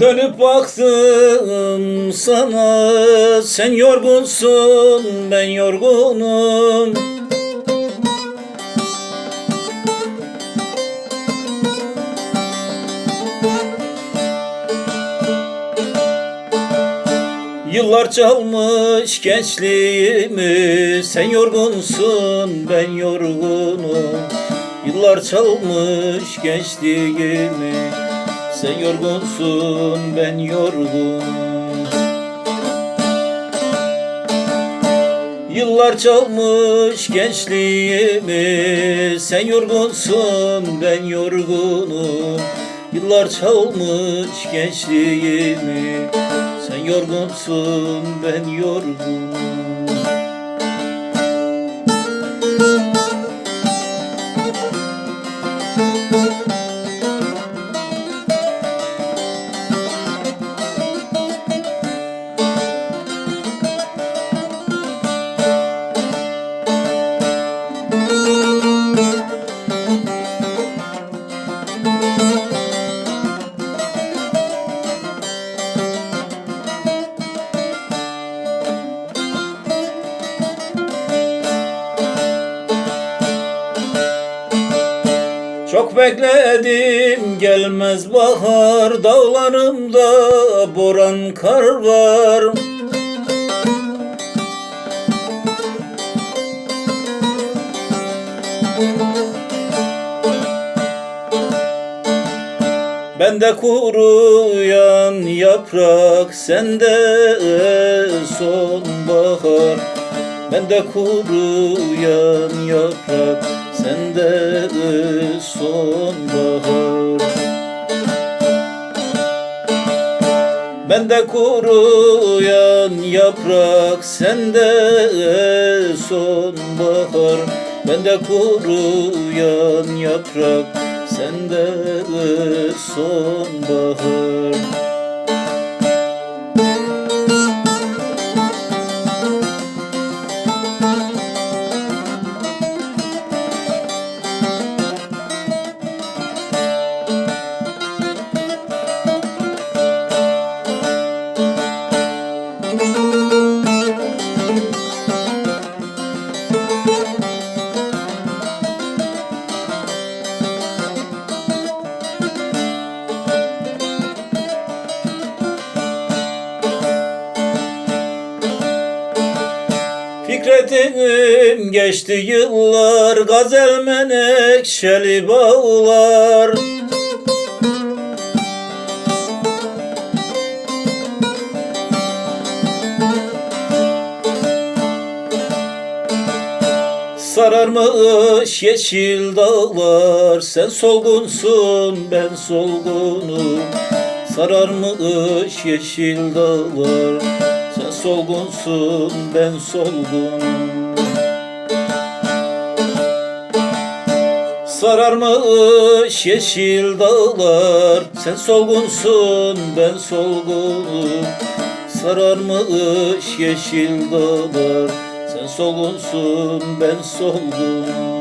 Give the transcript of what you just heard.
Dönüp baktım sana Sen yorgunsun ben yorgunum. Yıllar çalmış gençliğimi Sen yorgunsun ben yorgunum. Yıllar çalmış gençliğimi Sen yorgunsun ben yorgunum. Yıllar çalmış gençliğimi. Sen yorgunsun ben yorgunum. Yıllar çalmış gençliğimi. Sen yorgunsun ben yorgunum Çok bekledim gelmez bahar Dağlarımda boran kar var. Bende kuruyan yaprak Sende sonbahar. Bende kuruyan yaprak Sende sonbahar. Bende kuruyan yaprak Sende sonbahar. Bende kuruyan yaprak Sende sonbahar Fikretim geçti yıllar Gazel menekşeli bağlar. Sararmış yeşil dağlar Sen solgunsun ben solgunum. Sararmış yeşil dağlar solgunsun ben solgunum. Sararmış yeşil dağlar Sen solgunsun ben solgunum. Sararmış yeşil dağlar Sen solgunsun ben solgunum